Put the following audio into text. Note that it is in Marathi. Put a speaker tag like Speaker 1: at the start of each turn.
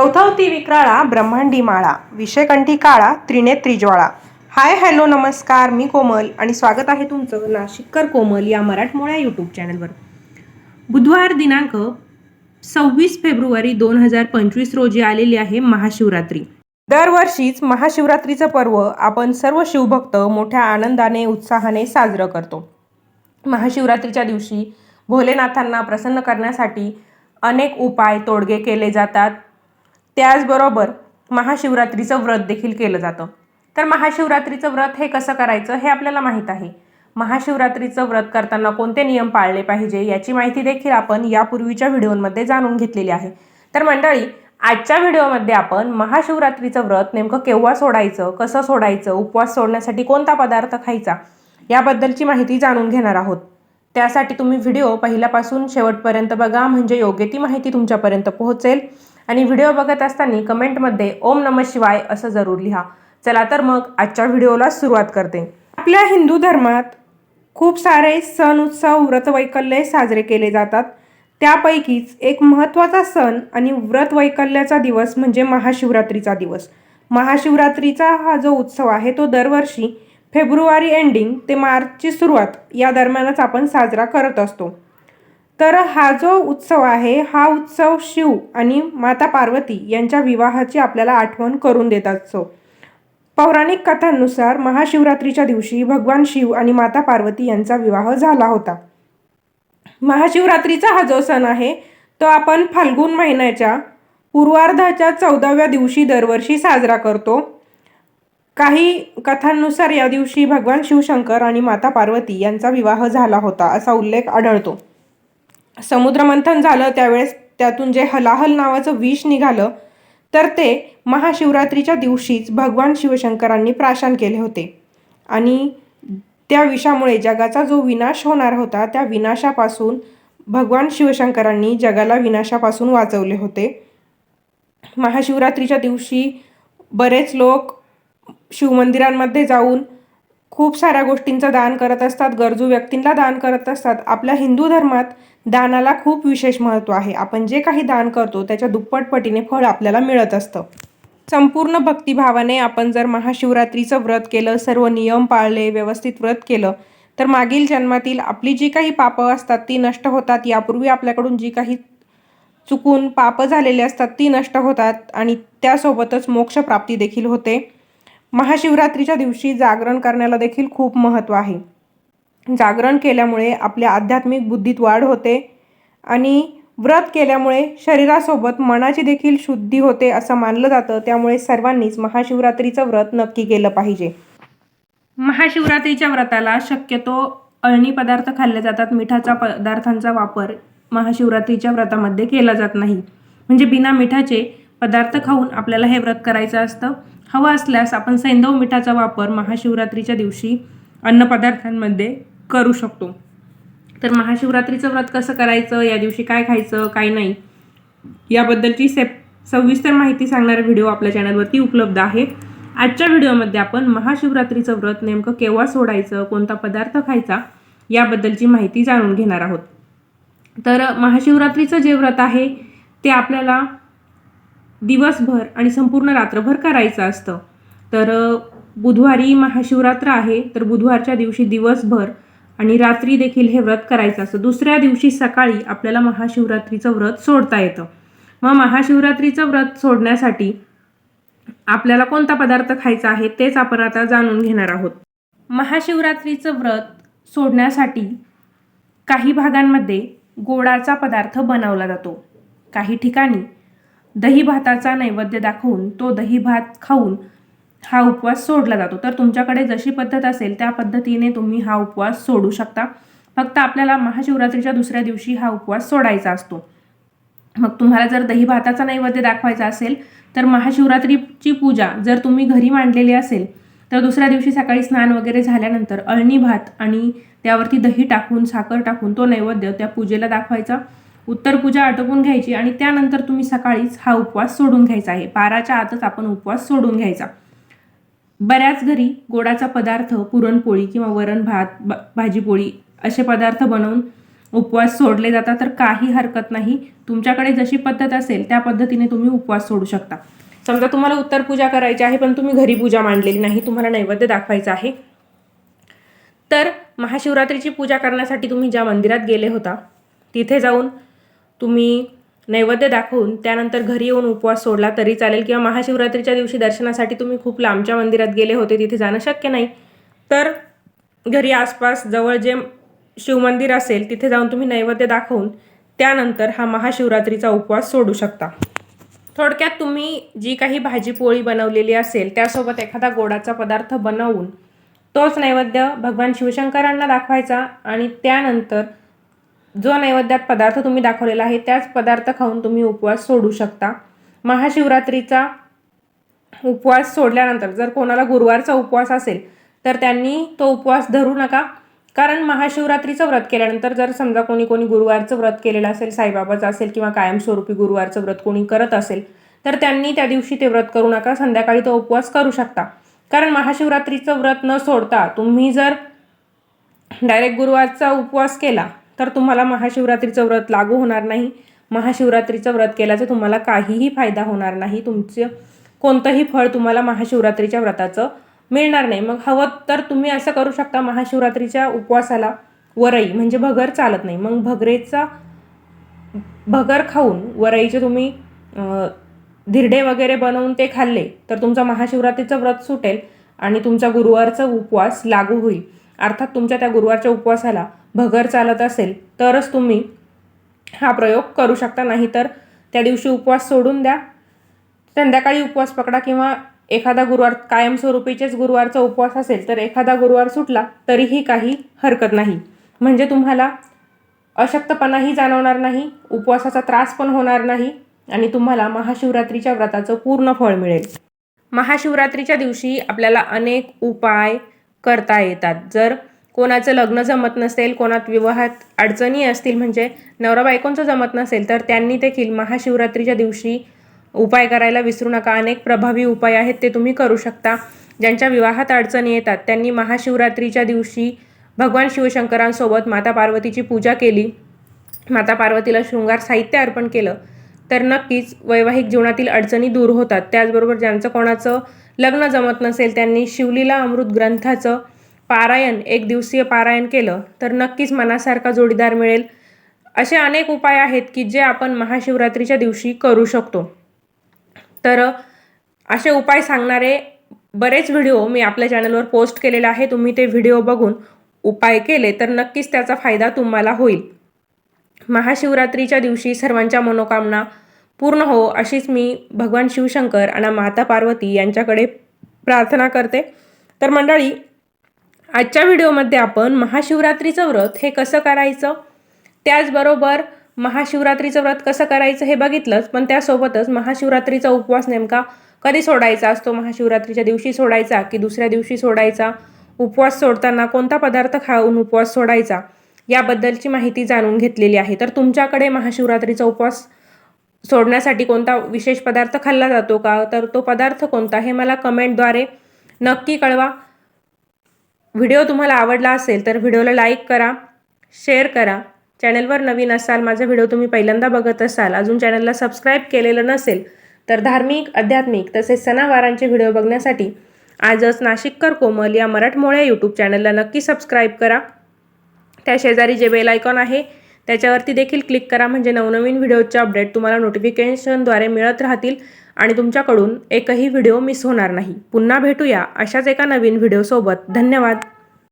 Speaker 1: चौथवती विक्राळा ब्रह्मांडी माळा विषयकंठी काळा त्रिनेत्री ज्वाळा हाय हॅलो नमस्कार मी कोमल आणि स्वागत आहे तुमचं नाशिककर कोमल या मराठमोळ्या यूट्यूब चॅनलवर. बुधवार दिनांक सव्वीस फेब्रुवारी दोन हजार पंचवीस रोजी आलेली आहे महाशिवरात्री. दरवर्षीच महाशिवरात्रीचं पर्व आपण सर्व शिवभक्त मोठ्या आनंदाने उत्साहाने साजरं करतो. महाशिवरात्रीच्या दिवशी भोलेनाथांना प्रसन्न करण्यासाठी अनेक उपाय तोडगे केले जातात. त्याचबरोबर महाशिवरात्रीचं व्रत देखील केलं जातं. तर महाशिवरात्रीचं व्रत हे कसं करायचं हे आपल्याला माहीत आहे. महाशिवरात्रीचं व्रत करताना कोणते नियम पाळले पाहिजे याची माहिती देखील आपण यापूर्वीच्या व्हिडिओमध्ये जाणून घेतलेली आहे. तर मंडळी आजच्या व्हिडिओमध्ये आपण महाशिवरात्रीचं व्रत नेमकं केव्हा सोडायचं कसं सोडायचं उपवास सोडण्यासाठी कोणता पदार्थ खायचा याबद्दलची माहिती जाणून घेणार आहोत. त्यासाठी तुम्ही व्हिडिओ पहिल्यापासून शेवटपर्यंत बघा म्हणजे योग्य ती माहिती तुमच्यापर्यंत पोहोचेल. आणि व्हिडिओ बघत असताना कमेंटमध्ये ओम नम शिवाय असं जरूर लिहा. चला तर मग आजच्या व्हिडिओला सुरुवात करते. आपल्या हिंदू धर्मात खूप सारे सण उत्सव व्रतवैकल्य साजरे केले जातात. त्यापैकीच एक महत्त्वाचा सण आणि व्रतवैकल्याचा दिवस म्हणजे महाशिवरात्रीचा दिवस. महाशिवरात्रीचा हा जो उत्सव आहे तो दरवर्षी फेब्रुवारी एंडिंग ते मार्चची सुरुवात या दरम्यानच आपण साजरा करत असतो. तर हा जो उत्सव आहे हा उत्सव शिव आणि माता पार्वती यांच्या विवाहाची आपल्याला आठवण करून देत असतो. पौराणिक कथांनुसार महाशिवरात्रीच्या दिवशी भगवान शिव आणि माता पार्वती यांचा विवाह झाला होता. महाशिवरात्रीचा हा जो सण आहे तो आपण फाल्गुन महिन्याच्या पूर्वार्धाच्या चौदाव्या दिवशी दरवर्षी साजरा करतो. काही कथांनुसार या दिवशी भगवान शिवशंकर आणि माता पार्वती यांचा विवाह झाला होता असा उल्लेख आढळतो. समुद्रमंथन झालं त्यावेळेस त्यातून जे हलाहल नावाचं विष निघालं तर ते महाशिवरात्रीच्या दिवशीच भगवान शिवशंकरांनी प्राशन केले होते. आणि त्या विषामुळे जगाचा जो विनाश होणार होता त्या विनाशापासून भगवान शिवशंकरांनी जगाला विनाशापासून वाचवले होते. महाशिवरात्रीच्या दिवशी बरेच लोक शिवमंदिरांमध्ये जाऊन खूप साऱ्या गोष्टींचं दान करत असतात गरजू व्यक्तींना दान करत असतात. आपल्या हिंदू धर्मात दानाला खूप विशेष महत्त्व आहे. आपण जे काही दान करतो त्याच्या दुप्पट पटीने फळ आपल्याला मिळत असतं. संपूर्ण भक्तिभावाने आपण जर महाशिवरात्रीचं व्रत केलं सर्व नियम पाळले व्यवस्थित व्रत केलं तर मागील जन्मातील आपली जी काही पापं असतात ती नष्ट होतात. यापूर्वी आपल्याकडून जी काही चुकून पापं झालेली असतात ती नष्ट होतात आणि त्यासोबतच मोक्षप्राप्ती देखील होते. महाशिवरात्रीच्या दिवशी जागरण करण्याला देखील खूप महत्त्व आहे. जागरण केल्यामुळे आपल्या आध्यात्मिक बुद्धीत वाढ होते आणि व्रत केल्यामुळे शरीरासोबत मनाची देखील शुद्धी होते असं मानलं जातं. त्यामुळे सर्वांनीच महाशिवरात्रीचं व्रत नक्की केलं पाहिजे. महाशिवरात्रीच्या व्रताला शक्यतो अळणी पदार्थ खाल्ले जातात. मिठाचा पदार्थांचा वापर महाशिवरात्रीच्या व्रतामध्ये केला जात नाही. म्हणजे बिना मिठाचे पदार्थ खाऊन आपल्याला हे व्रत करायचं असतं. हवं असल्यास आपण सैंदव मिठाचा वापर महाशिवरात्रीच्या दिवशी अन्नपदार्थांमध्ये करू शकतो. तर महाशिवरात्रीचं व्रत कसं करायचं? या दिवशी काय खायचं? काय नाही? याबद्दलची सेप सविस्तर माहिती सांगणारा व्हिडिओ आपल्या चॅनलवरती उपलब्ध आहे. आजच्या व्हिडिओमध्ये आपण महाशिवरात्रीचं व्रत नेमकं केव्हा सोडायचं? कोणता पदार्थ खायचा? याबद्दलची माहिती जाणून घेणार आहोत. तर महाशिवरात्रीचं जे व्रत आहे ते आपल्याला दिवसभर आणि संपूर्ण रात्रभर करायचं असतं. तर बुधवारी महाशिवरात्र आहे तर बुधवारच्या दिवशी दिवसभर आणि रात्री देखील हे व्रत करायचं असतं. दुसऱ्या दिवशी सकाळी आपल्याला महाशिवरात्रीचं व्रत सोडता येतं. मग महाशिवरात्रीचं व्रत सोडण्यासाठी आपल्याला कोणता पदार्थ खायचा आहे तेच आपण आता जाणून घेणार आहोत. महाशिवरात्रीचं व्रत सोडण्यासाठी काही भागांमध्ये गोडाचा पदार्थ बनवला जातो. काही ठिकाणी दही भाताचा नैवेद्य दाखवून तो दही भात खाऊन हा उपवास सोडला जातो. तर तुमच्याकडे जशी पद्धत असेल त्या पद्धतीने तुम्ही हा उपवास सोडू शकता. फक्त आपल्याला महाशिवरात्रीच्या दुसऱ्या दिवशी हा उपवास सोडायचा असतो. मग तुम्हाला जर दही भाताचा नैवेद्य दाखवायचा असेल तर महाशिवरात्रीची पूजा जर तुम्ही घरी मांडलेली असेल तर दुसऱ्या दिवशी सकाळी स्नान वगैरे झाल्यानंतर अळणी भात आणि त्यावरती दही टाकून साखर टाकून तो नैवेद्य त्या पूजेला दाखवायचा. उत्तर पूजा आटोपून घ्यायची आणि त्यानंतर तुम्ही सकाळीच हा उपवास सोडून घ्यायचा आहे. बाराच्या आतच आपण उपवास सोडून घ्यायचा. बऱ्याच घरी गोडाचा पदार्थ पुरणपोळी किंवा वरण भात भाजीपोळी असे पदार्थ बनवून उपवास सोडले जातात. तर काही हरकत नाही. तुमच्याकडे जशी पद्धत असेल त्या पद्धतीने तुम्ही उपवास सोडू शकता. समजा तुम्हाला उत्तर पूजा करायची आहे पण तुम्ही घरी पूजा मांडलेली नाही तुम्हाला नैवेद्य दाखवायचं आहे. तर महाशिवरात्रीची पूजा करण्यासाठी तुम्ही ज्या मंदिरात गेले होता तिथे जाऊन तुम्ही नैवेद्य दाखवून त्यानंतर घरी येऊन उपवास सोडला तरी चालेल. किंवा महाशिवरात्रीच्या दिवशी दर्शनासाठी तुम्ही खूप लांबच्या मंदिरात गेले होते तिथे जाणं शक्य नाही. तर घरी आसपास जवळ जे शिवमंदिर असेल तिथे जाऊन तुम्ही नैवेद्य दाखवून त्यानंतर हा महाशिवरात्रीचा उपवास सोडू शकता. थोडक्यात तुम्ही जी काही भाजी पोळी बनवलेली असेल त्यासोबत एखादा गोडाचा पदार्थ बनवून तोच नैवेद्य भगवान शिवशंकरांना दाखवायचा आणि त्यानंतर जो नैवेद्यात पदार्थ तुम्ही दाखवलेला आहे त्याच पदार्थ खाऊन तुम्ही उपवास सोडू शकता. महाशिवरात्रीचा उपवास सोडल्यानंतर जर कोणाला गुरुवारचा उपवास असेल तर त्यांनी तो उपवास धरू नका. कारण महाशिवरात्रीचं व्रत केल्यानंतर जर समजा कोणी कोणी गुरुवारचं व्रत केलेलं असेल साईबाबाचं असेल किंवा कायमस्वरूपी गुरुवारचं व्रत कोणी करत असेल तर त्यांनी त्या दिवशी ते व्रत करू नका. संध्याकाळी तो उपवास करू शकता. कारण महाशिवरात्रीचं व्रत न सोडता तुम्ही जर डायरेक्ट गुरुवारचा उपवास केला तर तुम्हाला महाशिवरात्रीचं व्रत लागू होणार नाही. महाशिवरात्रीचं व्रत केल्याचं तुम्हाला काहीही फायदा होणार नाही. तुमचं कोणतंही फळ तुम्हाला महाशिवरात्रीच्या व्रताचं मिळणार नाही. मग हवं तर तुम्ही असं करू शकता महाशिवरात्रीच्या उपवासाला वरई म्हणजे भगर चालत नाही. मग भगरेचा भगर खाऊन वरईचे तुम्ही धिरडे वगैरे बनवून ते खाल्ले तर तुमचं महाशिवरात्रीचं व्रत सुटेल आणि तुमचा गुरुवारचा उपवास लागू होईल. अर्थात तुमच्या त्या गुरुवारच्या उपवासाला भगर चालत असेल तरच तुम्ही हा प्रयोग करू शकता. नाही तर त्या दिवशी उपवास सोडून द्या. संध्याकाळी उपवास पकडा किंवा एखादा गुरुवार कायमस्वरूपीचेच गुरुवारचा उपवास असेल तर एखादा गुरुवार सुटला तरीही काही हरकत नाही. म्हणजे तुम्हाला अशक्तपणाही जाणवणार नाही उपवासाचा त्रास पण होणार नाही आणि तुम्हाला महाशिवरात्रीच्या व्रताचं पूर्ण फळ मिळेल. महाशिवरात्रीच्या दिवशी आपल्याला अनेक उपाय करता येतात. जर कोणाचं लग्न जमत नसेल कोणात विवाहात अडचणी असतील म्हणजे नवरा बायकोंचं जमत नसेल तर त्यांनी देखील महाशिवरात्रीच्या दिवशी उपाय करायला विसरू नका. अनेक प्रभावी उपाय आहेत ते तुम्ही करू शकता. ज्यांच्या विवाहात अडचणी येतात त्यांनी महाशिवरात्रीच्या दिवशी भगवान शिवशंकरांसोबत माता पार्वतीची पूजा केली. माता पार्वतीला शृंगार साहित्य अर्पण केलं. तर नक्कीच वैवाहिक जीवनातील अडचणी दूर होतात. त्याचबरोबर ज्यांचं कोणाचं लग्न जमत नसेल त्यांनी शिवलीला अमृत ग्रंथाचं पारायण एक दिवसीय पारायण केलं तर नक्कीच मनासारखा जोडीदार मिळेल असे अनेक उपाय आहेत की जे आपण महाशिवरात्रीच्या दिवशी करू शकतो. तर असे उपाय सांगणारे बरेच व्हिडिओ मी आपल्या चॅनलवर पोस्ट केलेले आहे. तुम्ही ते व्हिडिओ बघून उपाय केले तर नक्कीच त्याचा फायदा तुम्हाला होईल. महाशिवरात्रीच्या दिवशी सर्वांच्या मनोकामना पूर्ण हो अशीच मी भगवान शिवशंकर आणि माता पार्वती यांच्याकडे प्रार्थना करते. तर मंडळी आजच्या व्हिडिओमध्ये आपण महाशिवरात्रीचं व्रत हे कसं करायचं? त्याचबरोबर महाशिवरात्रीचं व्रत कसं करायचं हे बघितलंच पण त्यासोबतच महाशिवरात्रीचा उपवास नेमका कधी सोडायचा असतो? महाशिवरात्रीच्या दिवशी सोडायचा की दुसऱ्या दिवशी सोडायचा? उपवास सोडताना कोणता पदार्थ खाऊन उपवास सोडायचा? याबद्दलची माहिती जाणून घेतलेली आहे. तर तुमच्याकडे महाशिवरात्रीचा उपवास सोडण्यासाठी कोणता विशेष पदार्थ खाल्ला जातो का? तर तो पदार्थ कोणता हे मला कमेंटद्वारे नक्की कळवा. व्हिडिओ तुम्हाला आवडला असेल तर व्हिडिओला लाईक करा शेअर करा. चॅनलवर नवीन असाल माझा व्हिडिओ तुम्ही पहिल्यांदा बघत असाल अजून चॅनलला सबस्क्राईब केलेलं नसेल तर धार्मिक आध्यात्मिक तसेच सणावारांचे व्हिडिओ बघण्यासाठी आजच नाशिककर कोमल या मराठमोळ्या यूट्यूब चॅनलला नक्की सबस्क्राईब करा. त्या शेजारी जे बेल आयकॉन आहे त्याच्यावरती देखील क्लिक करा. म्हणजे नवनवीन व्हिडिओचे अपडेट तुम्हाला नोटिफिकेशनद्वारे मिळत राहतील आणि तुमच्याकडून एकही व्हिडिओ मिस होणार नाही. पुन्हा भेटूया अशाच एका नवीन व्हिडिओसोबत धन्यवाद.